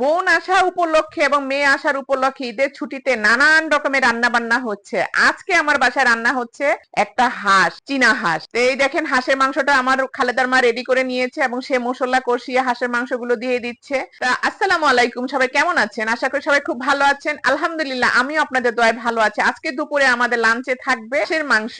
বোন আসা উপলক্ষে এবং মেয়ে আসার উপলক্ষে ঈদের ছুটিতে নানান রকমের রান্না বান্না হচ্ছে। আজকে আমার বাসায় রান্না হচ্ছে একটা হাঁস, চীনা হাঁস। এই দেখেন, হাঁসের মাংসটা আমার খালেদার মা রেডি করে নিয়েছে এবং সে মশলা কষিয়ে হাঁসের মাংসগুলো দিয়ে দিচ্ছে। তা আসসালামু আলাইকুম, সবাই কেমন আছেন? আশা করি সবাই খুব ভালো আছেন। আলহামদুলিল্লাহ, আমিও আপনাদের দয়ায় ভালো আছি। আজকে দুপুরে আমাদের লাঞ্চে থাকবে হাঁসের মাংস।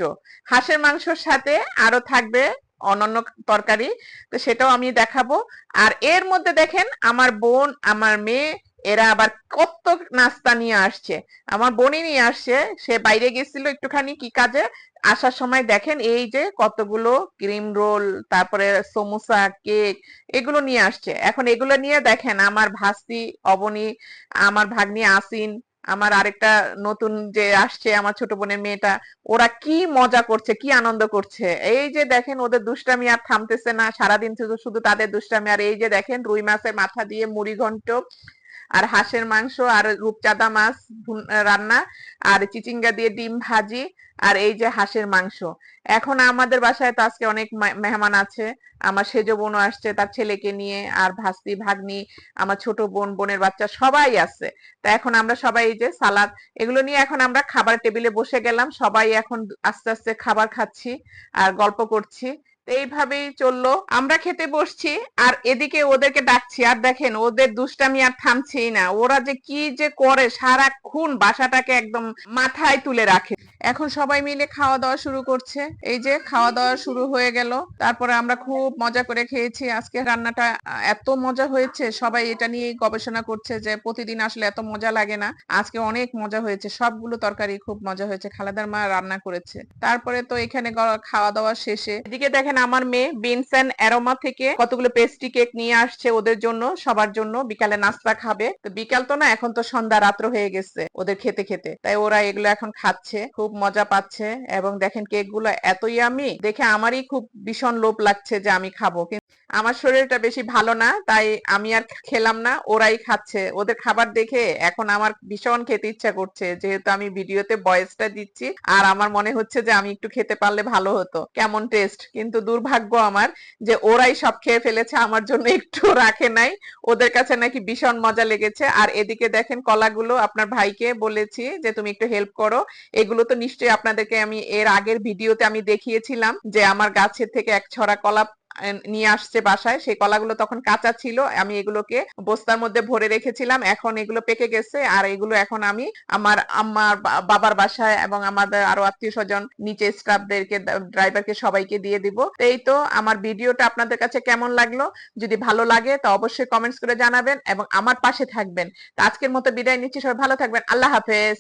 হাঁসের মাংসর সাথে আরও থাকবে অন্যান্য তরকারি, তো সেটাও আমি দেখাবো। আর এর মধ্যে দেখেন, আমার বোন, আমার মেয়ে, এরা আবার কত নাস্তা নিয়ে আসছে। আমার বোনই নিয়ে আসছে, সে বাইরে গেছিল একটুখানি কি কাজে, আসার সময় দেখেন এই যে কতগুলো ক্রিম রোল, তারপরে সমোসা, কেক, এগুলো নিয়ে আসছে। এখন এগুলো নিয়ে দেখেন, আমার ভাস্তি, অবনী, আমার ভাগ্নি আসিন আমার আরেকটা নতুন যে আসছে আমার ছোট বোনের মেয়েটা, ওরা কি মজা করছে, কি আনন্দ করছে? এই যে দেখেন ওদের দুষ্টামি আর থামতেছে না, সারাদিন শুধু শুধু তাদের দুষ্টামি, আর এই যে দেখেন রুই মাছের মাথা দিয়ে মুড়ি ঘন্ট আর হাঁসের মাংস, আর রূপচাঁদা মাছ রান্না, আর চিচিঙ্গা দিয়ে ডিম ভাজি, আর এই যে হাঁসের মাংস। এখন আমাদের বাসায় তো আজকে অনেক মেহমান আছে। আমার সেজ বোনও আসছে, তার ছেলেকে নিয়ে, আর ভাস্তি, ভাগ্নি, আমার ছোট বোন, বোনের বাচ্চা সবাই আছে। তা এখন আমরা সবাই এই যে সালাদ, এগুলো নিয়ে এখন আমরা খাবার টেবিলে বসে গেলাম। সবাই এখন আস্তে আস্তে খাবার খাচ্ছি, আর গল্প করছি। এইভাবেই চলল। আমরা খেতে বসছি আর এদিকে ওদেরকে ডাকছি, আর দেখেন ওদের দুষ্টামি আর থামছেই না। ওরা যে কি যে করে সারাক্ষণ বাসাটাকে একদম মাথায় তুলে রাখে। এখন সবাই মিলে খাওয়া দাওয়া শুরু করছে। এই যে খাওয়া দাওয়া শুরু হয়ে গেল। তারপরে আমরা খুব মজা করে খেয়েছি। আজকে রান্নাটা এত মজা হয়েছে। সবাই এটা নিয়ে গবেষণা করছে যে প্রতিদিন আসলে এত মজা লাগে না। আজকে অনেক মজা হয়েছে। সবগুলো তরকারি খুব মজা হয়েছে। খালেদার মা রান্না করেছে। তারপরে তো এখানে খাওয়া দাওয়া শেষে। এদিকে দেখেন আমার মেয়ে বিনস এন্ড অ্যারোমা থেকে কতগুলো পেস্ট্রি কেক নিয়ে আসছে ওদের জন্য, সবার জন্য। বিকালে নাস্তা খাবে। তো বিকাল তো না, এখন তো সন্ধ্যা, রাত্র হয়ে গেছে ওদের খেতে খেতে। তাই ওরা এগুলো এখন খাচ্ছে। খুব মজা পাচ্ছে এবং দেখেন কেকগুলো এতই আমি দেখে আমারই খুব ভীষণ লোভ লাগছে যে আমি খাব। কিন্তু আমার শরীরটা বেশি ভালো না, তাই আমি আর খেলাম না, ওরাই খাচ্ছে। ওদের খাবার দেখে এখন আমার ভীষণ খেতে ইচ্ছা করছে, যেহেতু আমি ভিডিওতে ভয়েসটা দিচ্ছি, আর আমার মনে হচ্ছে যে আমি একটু খেতে পারলে ভালো হতো। কেমন টেস্ট কিন্তু দুর্ভাগ্য আমার যে ওরাই সব খেয়ে ফেলেছে, আমার জন্য একটু রাখে নাই। ওদের কাছে নাকি ভীষণ মজা লেগেছে। আর এদিকে দেখেন কলাগুলো আপনার ভাইকে বলেছি যে, তুমি একটু হেল্প করো। এগুলো তো নিশ্চয়ই আপনাদেরকে আমি এর আগের ভিডিওতে আমি দেখিয়েছিলাম যে আমার গাছের থেকে এক ছড়া কলা নিয়ে আসছে বাসায়। সেই কলাগুলো তখন কাঁচা ছিল। আমি এগুলোকে বস্তার মধ্যে ভরে রেখেছিলাম। এখন এগুলো পেকে গেছে। আর এগুলো এখন আমি আমার আমার বাবার বাসায় এবং আমাদের আরও আত্মীয় স্বজন, নিচে স্টাফদেরকে ড্রাইভারকে সবাইকে দিয়ে দিব। তো এই তো আমার ভিডিওটা আপনাদের কাছে কেমন লাগল? যদি ভালো লাগে তো অবশ্যই কমেন্টস করে জানাবেন এবং আমার পাশে থাকবেন। তো আজকের মতো বিদায় নিচ্ছি। সবাই ভালো থাকবেন। আল্লাহ হাফেজ।